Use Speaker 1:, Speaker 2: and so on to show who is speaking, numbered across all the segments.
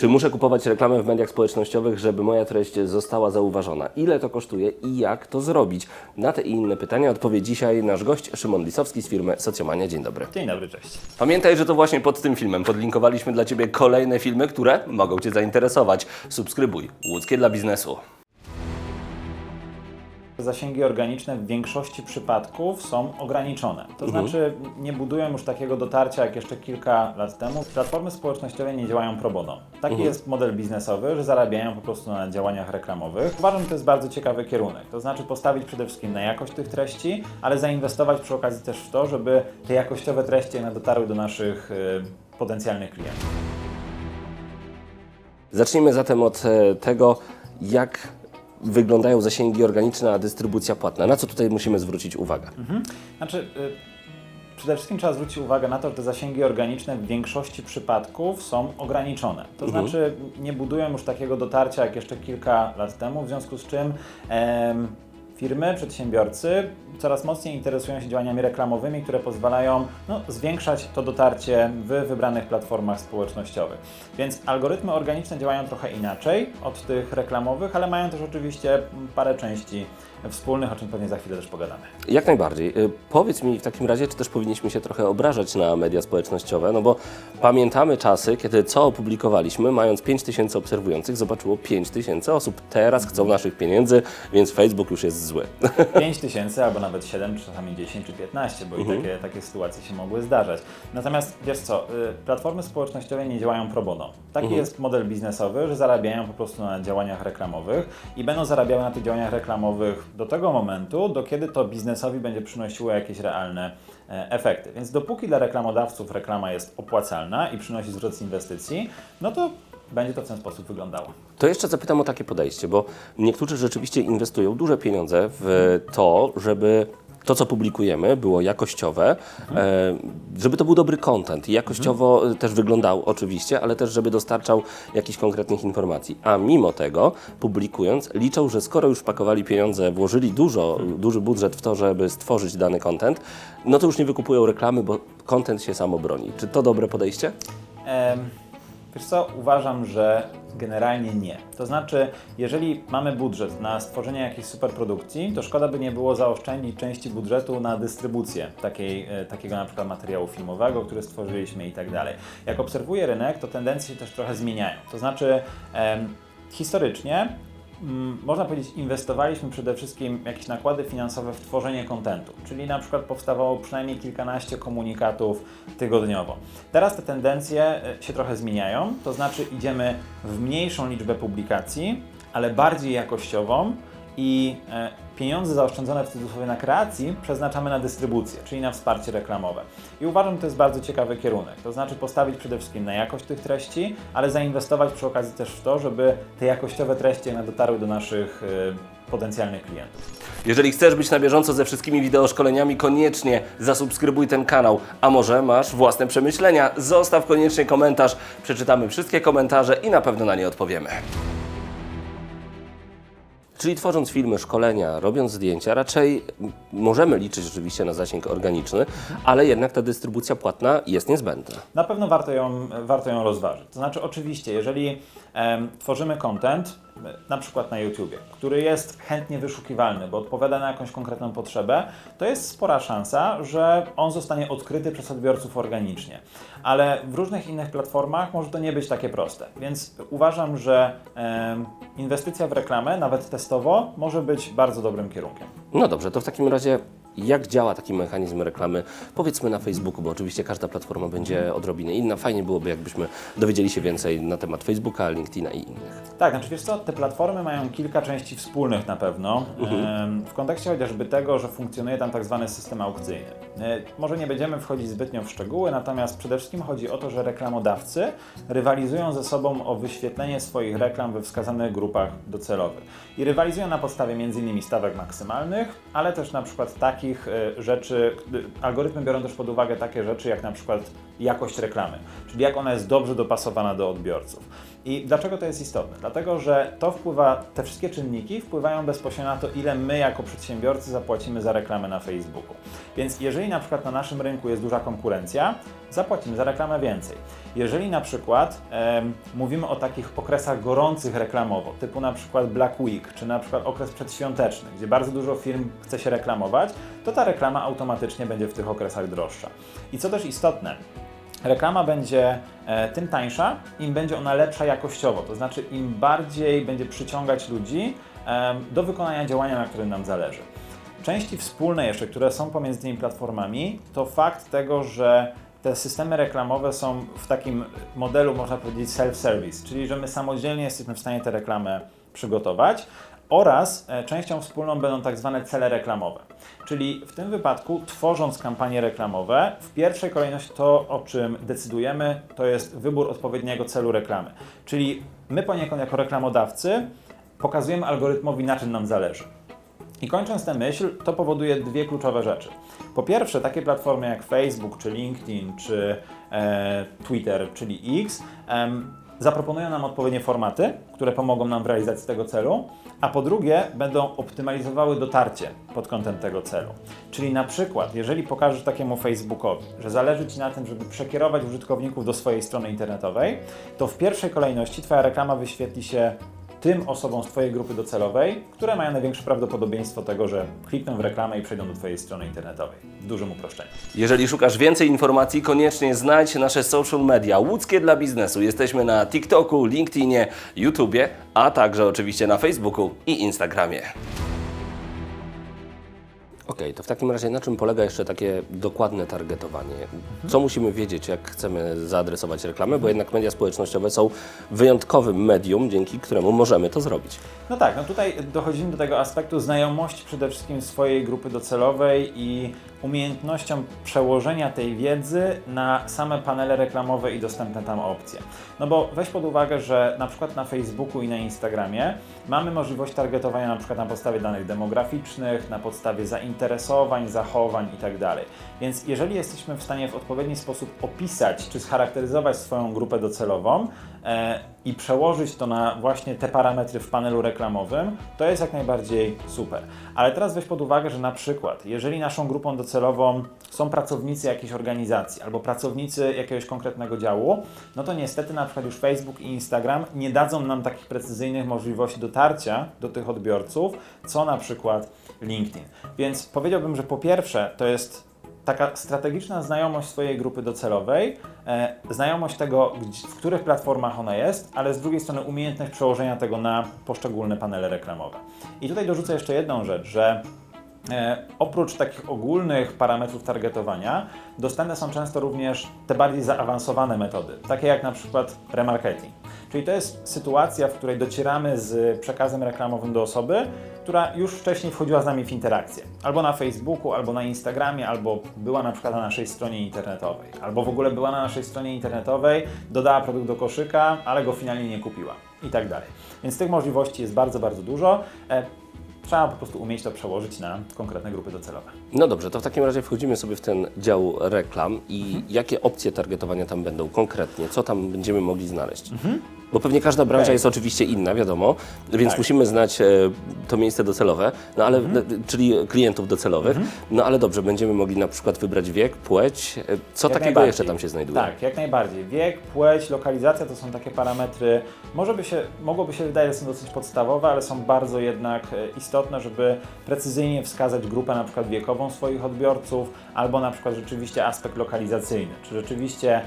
Speaker 1: Czy muszę kupować reklamę w mediach społecznościowych, żeby moja treść została zauważona? Ile to kosztuje i jak to zrobić? Na te i inne pytania odpowie dzisiaj nasz gość Szymon Lisowski z firmy Socjomania. Dzień dobry.
Speaker 2: Dzień dobry, cześć.
Speaker 1: Pamiętaj, że to właśnie pod tym filmem podlinkowaliśmy dla Ciebie kolejne filmy, które mogą Cię zainteresować. Subskrybuj. Łódzkie dla biznesu.
Speaker 2: Zasięgi organiczne w większości przypadków są ograniczone. To znaczy nie budują już takiego dotarcia jak jeszcze kilka lat temu. Platformy społecznościowe nie działają pro bono. Taki jest model biznesowy, że zarabiają po prostu na działaniach reklamowych. Uważam, że to jest bardzo ciekawy kierunek. To znaczy postawić przede wszystkim na jakość tych treści, ale zainwestować przy okazji też w to, żeby te jakościowe treści dotarły do naszych y, potencjalnych klientów.
Speaker 1: Zacznijmy zatem od e, tego, jak wyglądają zasięgi organiczne, a dystrybucja płatna. Na co tutaj musimy zwrócić uwagę?
Speaker 2: Znaczy, y, przede wszystkim trzeba zwrócić uwagę na to, że te zasięgi organiczne w większości przypadków są ograniczone. To znaczy nie budują już takiego dotarcia jak jeszcze kilka lat temu, w związku z czym em, firmy, przedsiębiorcy coraz mocniej interesują się działaniami reklamowymi, które pozwalają no, zwiększać to dotarcie w wybranych platformach społecznościowych. Więc algorytmy organiczne działają trochę inaczej od tych reklamowych, ale mają też oczywiście parę części wspólnych, o czym pewnie za chwilę też pogadamy.
Speaker 1: Jak najbardziej. Y, Powiedz mi w takim razie, czy też powinniśmy się trochę obrażać na media społecznościowe, no bo pamiętamy czasy, kiedy co opublikowaliśmy, mając 5 tysięcy obserwujących, zobaczyło 5 tysięcy osób. Teraz chcą naszych pieniędzy, więc Facebook już jest zły.
Speaker 2: 5 tysięcy, albo nawet 7, czasami 10 czy 15, bo i takie, takie sytuacje się mogły zdarzać. Natomiast wiesz co, y, platformy społecznościowe nie działają pro bono. Taki jest model biznesowy, że zarabiają po prostu na działaniach reklamowych i będą zarabiały na tych działaniach reklamowych do tego momentu, do kiedy to biznesowi będzie przynosiło jakieś realne e, efekty. Więc dopóki dla reklamodawców reklama jest opłacalna i przynosi zwrot z inwestycji, no to będzie to w ten sposób wyglądało.
Speaker 1: To jeszcze zapytam o takie podejście, bo niektórzy rzeczywiście inwestują duże pieniądze w to, żeby to, co publikujemy, było jakościowe, e, żeby to był dobry content i jakościowo też wyglądał oczywiście, ale też, żeby dostarczał jakichś konkretnych informacji. A mimo tego, publikując, liczą, że skoro już wpakowali pieniądze, włożyli dużo, duży budżet w to, żeby stworzyć dany content, no to już nie wykupują reklamy, bo content się sam obroni. Czy to dobre podejście?
Speaker 2: Em, Wiesz co, uważam, że generalnie nie. To znaczy, jeżeli mamy budżet na stworzenie jakiejś superprodukcji, to szkoda by nie było zaoszczędzić części budżetu na dystrybucję takiej, e, takiego na przykład materiału filmowego, który stworzyliśmy i tak dalej. Jak obserwuję rynek, to tendencje się też trochę zmieniają. To znaczy, em, historycznie można powiedzieć, inwestowaliśmy przede wszystkim jakieś nakłady finansowe w tworzenie kontentu, czyli na przykład powstawało przynajmniej kilkanaście komunikatów tygodniowo. Teraz te tendencje e, się trochę zmieniają, to znaczy idziemy w mniejszą liczbę publikacji, ale bardziej jakościową i e, pieniądze zaoszczędzone w cudzysłowie na kreacji przeznaczamy na dystrybucję, czyli na wsparcie reklamowe. I uważam, że to jest bardzo ciekawy kierunek. To znaczy postawić przede wszystkim na jakość tych treści, ale zainwestować przy okazji też w to, żeby te jakościowe treści dotarły do naszych e, potencjalnych klientów.
Speaker 1: Jeżeli chcesz być na bieżąco ze wszystkimi wideoszkoleniami, koniecznie zasubskrybuj ten kanał. A może masz własne przemyślenia? Zostaw koniecznie komentarz. Przeczytamy wszystkie komentarze i na pewno na nie odpowiemy. Czyli tworząc filmy, szkolenia, robiąc zdjęcia, raczej możemy liczyć oczywiście na zasięg organiczny, ale jednak ta dystrybucja płatna jest niezbędna.
Speaker 2: Na pewno warto ją, warto ją rozważyć. To znaczy, oczywiście, jeżeli em, tworzymy content, na przykład na YouTubie, który jest chętnie wyszukiwalny, bo odpowiada na jakąś konkretną potrzebę, to jest spora szansa, że on zostanie odkryty przez odbiorców organicznie. Ale w różnych innych platformach może to nie być takie proste. Więc uważam, że inwestycja w reklamę, nawet testowo, może być bardzo dobrym kierunkiem.
Speaker 1: No dobrze, to w takim razie jak działa taki mechanizm reklamy? Powiedzmy na Facebooku, bo oczywiście każda platforma będzie odrobinę inna. Fajnie byłoby, jakbyśmy dowiedzieli się więcej na temat Facebooka, LinkedIna i innych.
Speaker 2: Tak, znaczy wiesz co, te platformy mają kilka części wspólnych na pewno, em, w kontekście chociażby tego, że funkcjonuje tam tak zwany system aukcyjny. E, Może nie będziemy wchodzić zbytnio w szczegóły, natomiast przede wszystkim chodzi o to, że reklamodawcy rywalizują ze sobą o wyświetlenie swoich reklam we wskazanych grupach docelowych. I rywalizują na podstawie m.in. stawek maksymalnych, ale też na przykład takich e, rzeczy, e, algorytmy biorą też pod uwagę takie rzeczy jak na przykład jakość reklamy, czyli jak ona jest dobrze dopasowana do odbiorców. I dlaczego to jest istotne? Dlatego, że to wpływa, te wszystkie czynniki wpływają bezpośrednio na to, ile my jako przedsiębiorcy zapłacimy za reklamę na Facebooku. Więc jeżeli na przykład na naszym rynku jest duża konkurencja, zapłacimy za reklamę więcej. Jeżeli na przykład em, mówimy o takich okresach gorących reklamowo, typu na przykład Black Week, czy na przykład okres przedświąteczny, gdzie bardzo dużo firm chce się reklamować, to ta reklama automatycznie będzie w tych okresach droższa. I co też istotne, Reklama będzie e, tym tańsza, im będzie ona lepsza jakościowo, to znaczy im bardziej będzie przyciągać ludzi em, do wykonania działania, na którym nam zależy. Części wspólne jeszcze, które są pomiędzy tymi platformami, to fakt tego, że te systemy reklamowe są w takim modelu, można powiedzieć, self-service, czyli że my samodzielnie jesteśmy w stanie tę reklamę przygotować oraz e, częścią wspólną będą tak zwane cele reklamowe. Czyli w tym wypadku, tworząc kampanie reklamowe, w pierwszej kolejności to, o czym decydujemy, to jest wybór odpowiedniego celu reklamy. Czyli my poniekąd jako reklamodawcy pokazujemy algorytmowi, na czym nam zależy. I kończąc tę myśl, to powoduje dwie kluczowe rzeczy. Po pierwsze, takie platformy jak Facebook, czy LinkedIn, czy e, Twitter, czyli X, em, zaproponują nam odpowiednie formaty, które pomogą nam w realizacji tego celu, a po drugie, będą optymalizowały dotarcie pod kątem tego celu. Czyli na przykład, jeżeli pokażesz takiemu Facebookowi, że zależy Ci na tym, żeby przekierować użytkowników do swojej strony internetowej, to w pierwszej kolejności Twoja reklama wyświetli się tym osobom z Twojej grupy docelowej, które mają największe prawdopodobieństwo tego, że klikną w reklamę i przejdą do Twojej strony internetowej. W dużym uproszczeniu.
Speaker 1: Jeżeli szukasz więcej informacji, koniecznie znajdź nasze social media łódzkie dla biznesu. Jesteśmy na TikToku, LinkedInie, YouTubie, a także oczywiście na Facebooku i Instagramie. Okej, to w takim razie na czym polega jeszcze takie dokładne targetowanie? Co musimy wiedzieć, jak chcemy zaadresować reklamę, bo jednak media społecznościowe są wyjątkowym medium, dzięki któremu możemy to zrobić.
Speaker 2: No tak, no tutaj dochodzimy do tego aspektu znajomości przede wszystkim swojej grupy docelowej i umiejętnością przełożenia tej wiedzy na same panele reklamowe i dostępne tam opcje. No bo weź pod uwagę, że na przykład na Facebooku i na Instagramie mamy możliwość targetowania na przykład na podstawie danych demograficznych, na podstawie zainteresowań, zachowań itd. Więc jeżeli jesteśmy w stanie w odpowiedni sposób opisać czy scharakteryzować swoją grupę docelową e, i przełożyć to na właśnie te parametry w panelu reklamowym, to jest jak najbardziej super. Ale teraz weź pod uwagę, że na przykład, jeżeli naszą grupą docelową są pracownicy jakiejś organizacji albo pracownicy jakiegoś konkretnego działu, no to niestety na przykład już Facebook i Instagram nie dadzą nam takich precyzyjnych możliwości dotarcia do tych odbiorców, co na przykład LinkedIn. Więc powiedziałbym, że po pierwsze to jest taka strategiczna znajomość swojej grupy docelowej, e, znajomość tego, w których platformach ona jest, ale z drugiej strony umiejętność przełożenia tego na poszczególne panele reklamowe. I tutaj dorzucę jeszcze jedną rzecz, że E, oprócz takich ogólnych parametrów targetowania, dostępne są często również te bardziej zaawansowane metody, takie jak na przykład remarketing. Czyli to jest sytuacja, w której docieramy z przekazem reklamowym do osoby, która już wcześniej wchodziła z nami w interakcję. Albo na Facebooku, albo na Instagramie, albo była na przykład na naszej stronie internetowej, albo w ogóle była na naszej stronie internetowej, dodała produkt do koszyka, ale go finalnie nie kupiła i tak dalej. Więc tych możliwości jest bardzo, bardzo dużo. E, Trzeba po prostu umieć to przełożyć na konkretne grupy docelowe.
Speaker 1: No dobrze, to w takim razie wchodzimy sobie w ten dział reklam i jakie opcje targetowania tam będą konkretnie? Co tam będziemy mogli znaleźć? Bo pewnie każda branża
Speaker 2: Okej.
Speaker 1: jest oczywiście inna, wiadomo, więc
Speaker 2: Tak.
Speaker 1: musimy znać e, to miejsce docelowe, no ale,
Speaker 2: Mhm.
Speaker 1: czyli klientów docelowych. No ale dobrze, będziemy mogli na przykład wybrać wiek, płeć. E, Co
Speaker 2: Jak
Speaker 1: takiego jeszcze tam się znajduje?
Speaker 2: Tak, jak najbardziej. Wiek, płeć, lokalizacja to są takie parametry, może by się, mogłoby się wydaje, że są dosyć podstawowe, ale są bardzo jednak e, istotne, żeby precyzyjnie wskazać grupę na przykład wiekową swoich odbiorców, albo na przykład rzeczywiście aspekt lokalizacyjny. Czy rzeczywiście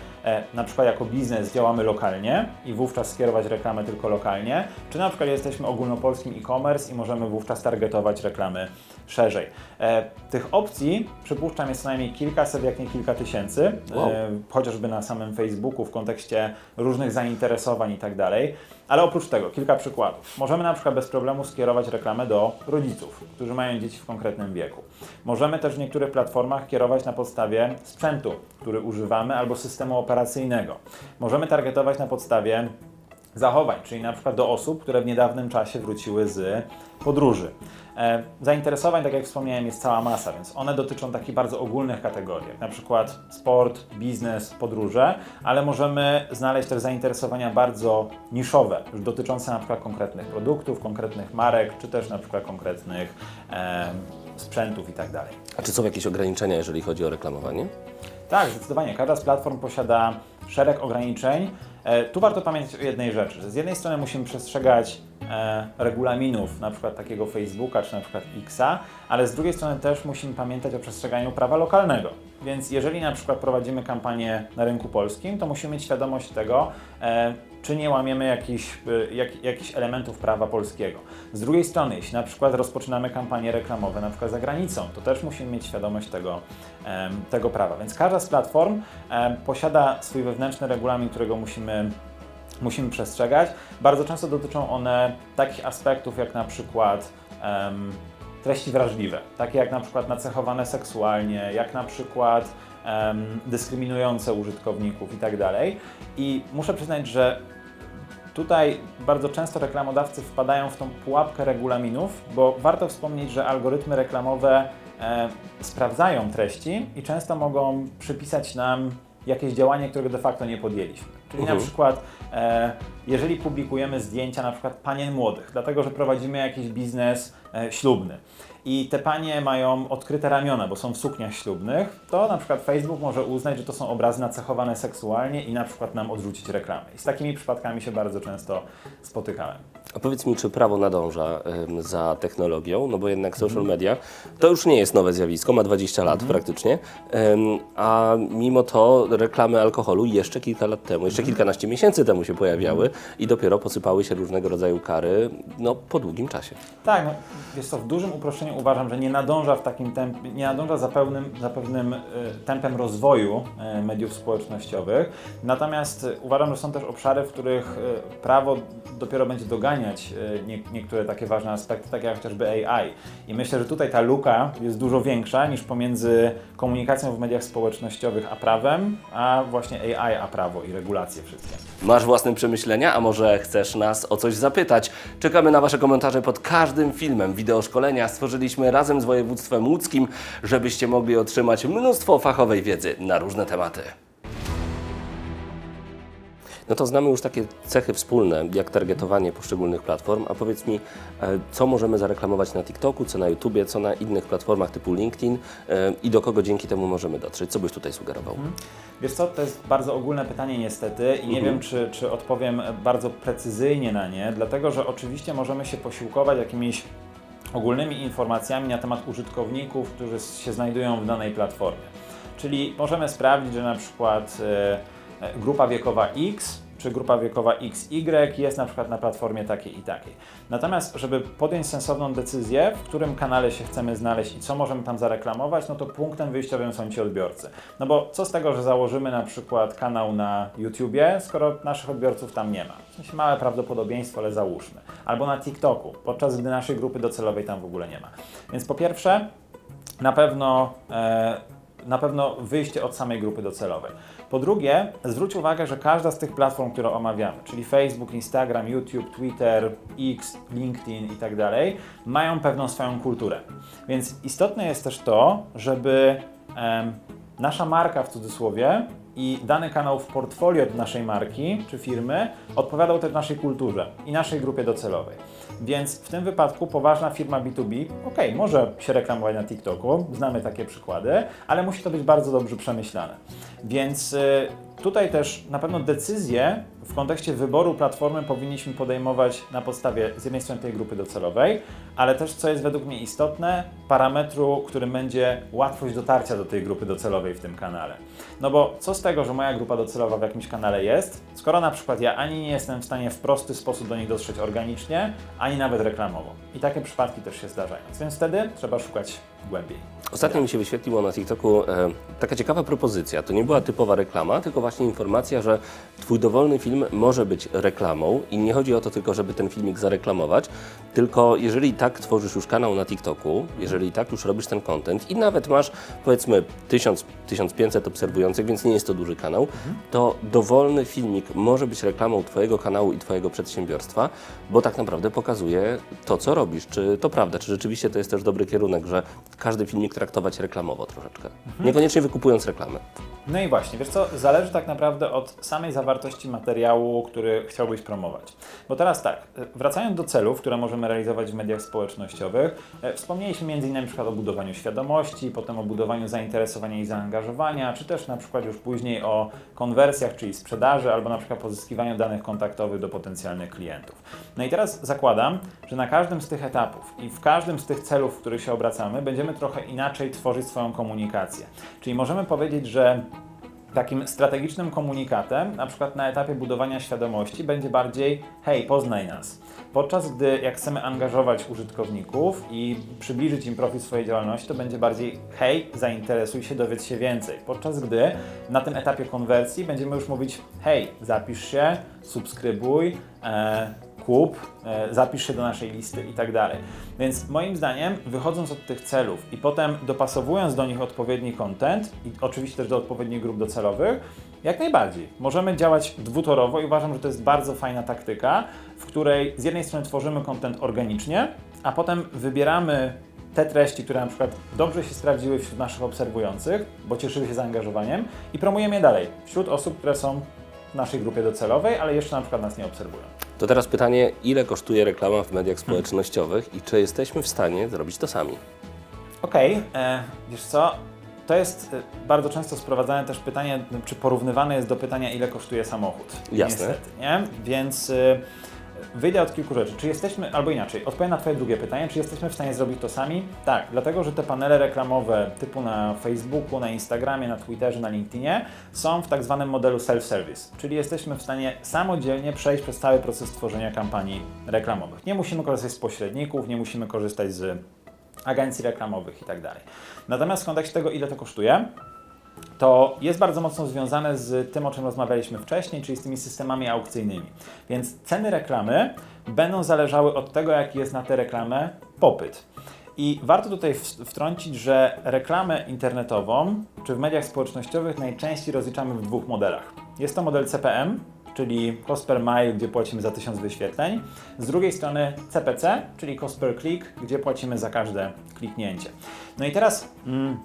Speaker 2: na przykład jako biznes działamy lokalnie i wówczas skierować reklamę tylko lokalnie, czy na przykład jesteśmy ogólnopolskim e-commerce i możemy wówczas targetować reklamy szerzej. E, tych opcji przypuszczam jest co najmniej kilkaset, jak nie kilka tysięcy,
Speaker 1: Wow.
Speaker 2: e, chociażby na samym Facebooku w kontekście różnych zainteresowań i tak dalej. Ale oprócz tego, kilka przykładów. Możemy na przykład bez problemu skierować reklamę do rodziców, którzy mają dzieci w konkretnym wieku. Możemy też w niektórych platformach kierować na podstawie sprzętu, który używamy, albo systemu operacyjnego. Możemy targetować na podstawie zachowań, czyli na przykład do osób, które w niedawnym czasie wróciły z podróży. E, Zainteresowań, tak jak wspomniałem, jest cała masa, więc one dotyczą takich bardzo ogólnych kategorii, jak na przykład sport, biznes, podróże, ale możemy znaleźć też zainteresowania bardzo niszowe, już dotyczące na przykład konkretnych produktów, konkretnych marek, czy też na przykład konkretnych em, sprzętów i tak dalej.
Speaker 1: A czy są jakieś ograniczenia, jeżeli chodzi o reklamowanie?
Speaker 2: Tak, zdecydowanie. Każda z platform posiada szereg ograniczeń. E, Tu warto pamiętać o jednej rzeczy, że z jednej strony musimy przestrzegać e, regulaminów, na przykład takiego Facebooka czy na przykład Xa, ale z drugiej strony też musimy pamiętać o przestrzeganiu prawa lokalnego. Więc jeżeli na przykład prowadzimy kampanię na rynku polskim, to musimy mieć świadomość tego, e, czy nie łamiemy jakichś, e, jak, elementów prawa polskiego. Z drugiej strony, jeśli na przykład rozpoczynamy kampanie reklamowe na przykład za granicą, to też musimy mieć świadomość tego, tego prawa. Więc każda z platform posiada swój wewnętrzny regulamin, którego musimy musimy przestrzegać. Bardzo często dotyczą one takich aspektów jak na przykład treści wrażliwe, takie jak na przykład nacechowane seksualnie, jak na przykład dyskryminujące użytkowników i tak dalej. I muszę przyznać, że Tutaj bardzo często reklamodawcy wpadają w tą pułapkę regulaminów, bo warto wspomnieć, że algorytmy reklamowe e, sprawdzają treści i często mogą przypisać nam jakieś działanie, którego de facto nie podjęliśmy. Czyli
Speaker 1: Mhm.
Speaker 2: na przykład, e, jeżeli publikujemy zdjęcia na przykład panien młodych, dlatego że prowadzimy jakiś biznes e, ślubny i te panie mają odkryte ramiona, bo są w sukniach ślubnych, to na przykład Facebook może uznać, że to są obrazy nacechowane seksualnie i na przykład nam odrzucić reklamę. I z takimi przypadkami się bardzo często spotykałem.
Speaker 1: A powiedz mi, czy prawo nadąża ym, za technologią? No bo jednak social media to już nie jest nowe zjawisko, ma 20 lat praktycznie, ym, a mimo to reklamy alkoholu jeszcze kilka lat temu, jeszcze kilkanaście miesięcy temu się pojawiały i dopiero posypały się różnego rodzaju kary no, po długim czasie.
Speaker 2: Tak, no, wiesz co, w dużym uproszczeniu uważam, że nie nadąża w takim tempie, nie nadąża za pewnym, za pewnym y, tempem rozwoju y, mediów społecznościowych. Natomiast y, uważam, że są też obszary, w których prawo dopiero będzie doganiać nie, niektóre takie ważne aspekty, takie jak chociażby AI. I myślę, że tutaj ta luka jest dużo większa niż pomiędzy komunikacją w mediach społecznościowych a prawem, a właśnie AI a prawo i regulacje wszystkie.
Speaker 1: Masz własne przemyślenia, a może chcesz nas o coś zapytać? Czekamy na Wasze komentarze pod każdym filmem. Wideo szkolenia stworzyliśmy razem z województwem łódzkim, żebyście mogli otrzymać mnóstwo fachowej wiedzy na różne tematy. No to znamy już takie cechy wspólne, jak targetowanie poszczególnych platform, a powiedz mi, e, co możemy zareklamować na TikToku, co na YouTubie, co na innych platformach typu LinkedIn e, i do kogo dzięki temu możemy dotrzeć? Co byś tutaj sugerował?
Speaker 2: Wiesz co, to jest bardzo ogólne pytanie niestety i nie wiem, czy, czy odpowiem bardzo precyzyjnie na nie, dlatego że oczywiście możemy się posiłkować jakimiś ogólnymi informacjami na temat użytkowników, którzy się znajdują w danej platformie. Czyli możemy sprawdzić, że na przykład e, e, grupa wiekowa X czy grupa wiekowa XY jest na przykład na platformie takiej i takiej. Natomiast, żeby podjąć sensowną decyzję, w którym kanale się chcemy znaleźć i co możemy tam zareklamować, no to punktem wyjściowym są ci odbiorcy. No bo co z tego, że założymy na przykład kanał na YouTubie, skoro naszych odbiorców tam nie ma? W małe prawdopodobieństwo, ale załóżmy. Albo na TikToku, podczas gdy naszej grupy docelowej tam w ogóle nie ma. Więc po pierwsze, na pewno, e, na pewno wyjście od samej grupy docelowej. Po drugie, zwróć uwagę, że każda z tych platform, które omawiamy, czyli Facebook, Instagram, YouTube, Twitter, X, LinkedIn i tak dalej, mają pewną swoją kulturę. Więc istotne jest też to, żeby nasza marka w cudzysłowie i dany kanał w portfolio naszej marki czy firmy odpowiadał też naszej kulturze i naszej grupie docelowej. Więc w tym wypadku poważna firma B2B, ok, może się reklamować na TikToku, znamy takie przykłady, ale musi to być bardzo dobrze przemyślane. Więc y, tutaj też na pewno decyzje w kontekście wyboru platformy powinniśmy podejmować na podstawie z jednej strony tej grupy docelowej, ale też, co jest według mnie istotne, parametru, którym będzie łatwość dotarcia do tej grupy docelowej w tym kanale. No bo co z tego, że moja grupa docelowa w jakimś kanale jest, skoro na przykład ja ani nie jestem w stanie w prosty sposób do nich dotrzeć organicznie, ani nawet reklamowo. I takie przypadki też się zdarzają. Więc wtedy trzeba szukać głębiej.
Speaker 1: Ostatnio mi się wyświetliło na TikToku e, taka ciekawa propozycja. To nie była typowa reklama, tylko właśnie informacja, że Twój dowolny film może być reklamą i nie chodzi o to tylko, żeby ten filmik zareklamować, tylko jeżeli tak tworzysz już kanał na TikToku, jeżeli tak już robisz ten content i nawet masz powiedzmy 1000-1500 obserwujących, więc nie jest to duży kanał, to dowolny filmik może być reklamą Twojego kanału i Twojego przedsiębiorstwa, bo tak naprawdę pokazuje to, co robisz. Czy to prawda? Czy rzeczywiście to jest też dobry kierunek, że każdy filmik traktować reklamowo troszeczkę. Niekoniecznie wykupując reklamy.
Speaker 2: No i właśnie, wiesz co, zależy tak naprawdę od samej zawartości materiału, który chciałbyś promować. Bo teraz tak, wracając do celów, które możemy realizować w mediach społecznościowych, e, wspomnieliśmy m.in. na przykład o budowaniu świadomości, potem o budowaniu zainteresowania i zaangażowania, czy też na przykład już później o konwersjach, czyli sprzedaży, albo na przykład pozyskiwaniu danych kontaktowych do potencjalnych klientów. No i teraz zakładam, że na każdym z tych etapów i w każdym z tych celów, w których się obracamy, będziemy trochę inaczej tworzyć swoją komunikację. Czyli możemy powiedzieć, że takim strategicznym komunikatem, na przykład na etapie budowania świadomości, będzie bardziej hej, poznaj nas. Podczas gdy jak chcemy angażować użytkowników i przybliżyć im profil swojej działalności, to będzie bardziej hej, zainteresuj się, dowiedz się więcej. Podczas gdy na tym etapie konwersji będziemy już mówić hej, zapisz się, subskrybuj, e, kup, e, zapisz się do naszej listy i tak dalej. Więc moim zdaniem, wychodząc od tych celów i potem dopasowując do nich odpowiedni content i oczywiście też do odpowiednich grup docelowych, jak najbardziej. Możemy działać dwutorowo i uważam, że to jest bardzo fajna taktyka, w której z jednej strony tworzymy content organicznie, a potem wybieramy te treści, które na przykład dobrze się sprawdziły wśród naszych obserwujących, bo cieszyły się zaangażowaniem i promujemy je dalej wśród osób, które są w naszej grupie docelowej, ale jeszcze na przykład nas nie obserwują.
Speaker 1: To teraz pytanie, ile kosztuje reklama w mediach społecznościowych i czy jesteśmy w stanie zrobić to sami?
Speaker 2: Okej, e, wiesz co? To jest e, bardzo często sprowadzane też pytanie, czy porównywane jest do pytania, ile kosztuje samochód.
Speaker 1: Jasne.
Speaker 2: Niestety, nie? Więc e, wyjdę od kilku rzeczy. Czy jesteśmy, albo inaczej, odpowiem na Twoje drugie pytanie, czy jesteśmy w stanie zrobić to sami? Tak, dlatego że te panele reklamowe typu na Facebooku, na Instagramie, na Twitterze, na LinkedInie są w tak zwanym modelu self-service, czyli jesteśmy w stanie samodzielnie przejść przez cały proces tworzenia kampanii reklamowych. Nie musimy korzystać z pośredników, nie musimy korzystać z agencji reklamowych i tak dalej. Natomiast w kontekście tego, ile to kosztuje, to jest bardzo mocno związane z tym, o czym rozmawialiśmy wcześniej, czyli z tymi systemami aukcyjnymi. Więc ceny reklamy będą zależały od tego, jaki jest na tę reklamę popyt. I warto tutaj wtrącić, że reklamę internetową czy w mediach społecznościowych najczęściej rozliczamy w dwóch modelach. Jest to model CPM, czyli cost per mile, gdzie płacimy za 1000 wyświetleń. Z drugiej strony CPC, czyli cost per click, gdzie płacimy za każde kliknięcie. No i teraz mm,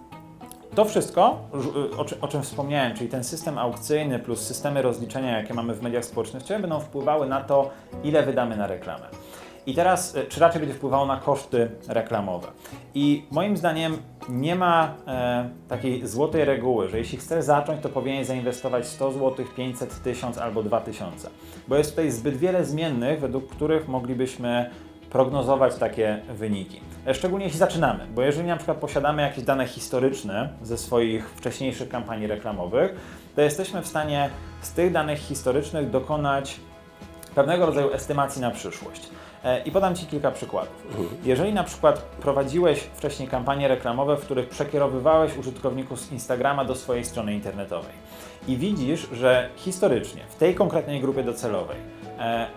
Speaker 2: to wszystko, żu- o, czy- o czym wspomniałem, czyli ten system aukcyjny plus systemy rozliczenia, jakie mamy w mediach społecznościowych, będą wpływały na to, ile wydamy na reklamę. I teraz, y, czy raczej będzie wpływało na koszty reklamowe. I moim zdaniem nie ma e, takiej złotej reguły, że jeśli chcesz zacząć, to powinien zainwestować 100 zł, 500, 1000 albo 2000. Bo jest tutaj zbyt wiele zmiennych, według których moglibyśmy prognozować takie wyniki. Szczególnie jeśli zaczynamy, bo jeżeli na przykład posiadamy jakieś dane historyczne ze swoich wcześniejszych kampanii reklamowych, to jesteśmy w stanie z tych danych historycznych dokonać pewnego rodzaju estymacji na przyszłość. E, I podam Ci kilka przykładów. Jeżeli na przykład prowadziłeś wcześniej kampanie reklamowe, w których przekierowywałeś użytkowników z Instagrama do swojej strony internetowej i widzisz, że historycznie w tej konkretnej grupie docelowej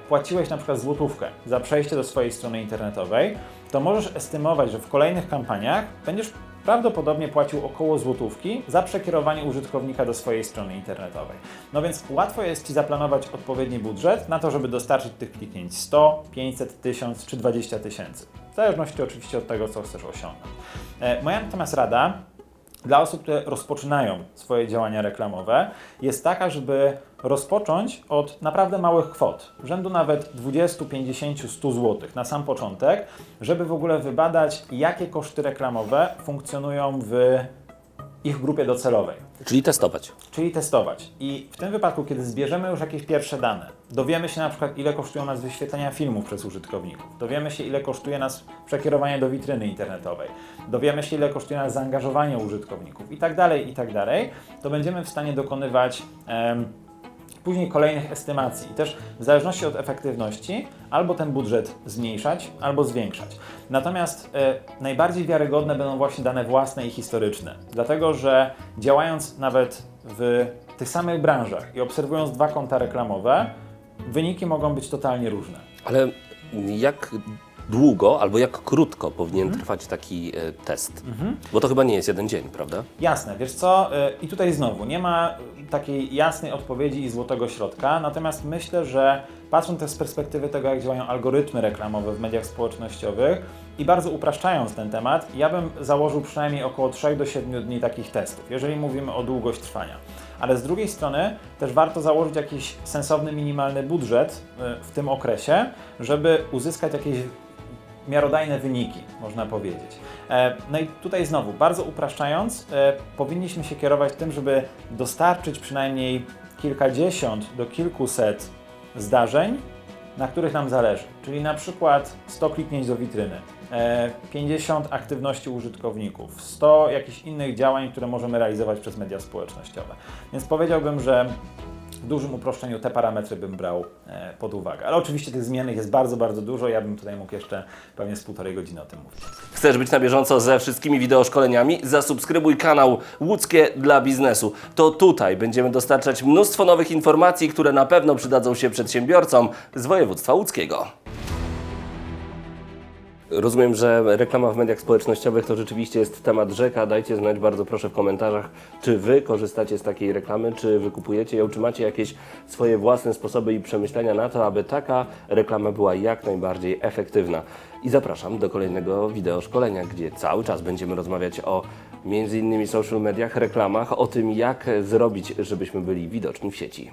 Speaker 2: płaciłeś na przykład złotówkę za przejście do swojej strony internetowej, to możesz estymować, że w kolejnych kampaniach będziesz prawdopodobnie płacił około złotówki za przekierowanie użytkownika do swojej strony internetowej. No więc łatwo jest Ci zaplanować odpowiedni budżet na to, żeby dostarczyć tych kliknięć 100, 500, 1000 czy 20 tysięcy. W zależności oczywiście od tego, co chcesz osiągnąć. E, Moja natomiast rada dla osób, które rozpoczynają swoje działania reklamowe, jest taka, żeby rozpocząć od naprawdę małych kwot, rzędu nawet 20, 50, 100 zł na sam początek, żeby w ogóle wybadać, jakie koszty reklamowe funkcjonują w ich grupie docelowej.
Speaker 1: Czyli testować.
Speaker 2: Czyli testować. I w tym wypadku, kiedy zbierzemy już jakieś pierwsze dane, dowiemy się na przykład, ile kosztują nas wyświetlenia filmów przez użytkowników, dowiemy się, ile kosztuje nas przekierowanie do witryny internetowej, dowiemy się, ile kosztuje nas zaangażowanie użytkowników i tak dalej, i tak dalej, to będziemy w stanie dokonywać em, później kolejnych estymacji. I też w zależności od efektywności albo ten budżet zmniejszać, albo zwiększać. Natomiast e, najbardziej wiarygodne będą właśnie dane własne i historyczne, dlatego że działając nawet w tych samych branżach i obserwując dwa konta reklamowe, wyniki mogą być totalnie różne.
Speaker 1: Ale jak długo albo jak krótko powinien trwać taki e, test? Bo to chyba nie jest jeden dzień, prawda?
Speaker 2: Jasne, wiesz co, y, i tutaj znowu nie ma takiej jasnej odpowiedzi i złotego środka, natomiast myślę, że patrząc też z perspektywy tego, jak działają algorytmy reklamowe w mediach społecznościowych I bardzo upraszczając ten temat, ja bym założył przynajmniej około 3 do 7 dni takich testów, jeżeli mówimy o długość trwania. Ale z drugiej strony też warto założyć jakiś sensowny, minimalny budżet y, w tym okresie, żeby uzyskać jakieś miarodajne wyniki, można powiedzieć. E, No i tutaj znowu, bardzo upraszczając, e, powinniśmy się kierować tym, żeby dostarczyć przynajmniej kilkadziesiąt do kilkuset zdarzeń, na których nam zależy. Czyli na przykład 100 kliknięć do witryny, e, 50 aktywności użytkowników, 100 jakichś innych działań, które możemy realizować przez media społecznościowe. Więc powiedziałbym, że w dużym uproszczeniu te parametry bym brał e, pod uwagę. Ale oczywiście tych zmiennych jest bardzo, bardzo dużo. Ja bym tutaj mógł jeszcze pewnie z półtorej godziny o tym mówić.
Speaker 1: Chcesz być na bieżąco ze wszystkimi wideoszkoleniami? Zasubskrybuj kanał Łódzkie dla biznesu. To tutaj będziemy dostarczać mnóstwo nowych informacji, które na pewno przydadzą się przedsiębiorcom z województwa łódzkiego. Rozumiem, że reklama w mediach społecznościowych to rzeczywiście jest temat rzeka. Dajcie znać bardzo proszę w komentarzach, czy Wy korzystacie z takiej reklamy, czy wykupujecie ją, czy macie jakieś swoje własne sposoby i przemyślenia na to, aby taka reklama była jak najbardziej efektywna. I zapraszam do kolejnego wideo szkolenia, gdzie cały czas będziemy rozmawiać o między innymi social mediach, reklamach, o tym jak zrobić, żebyśmy byli widoczni w sieci.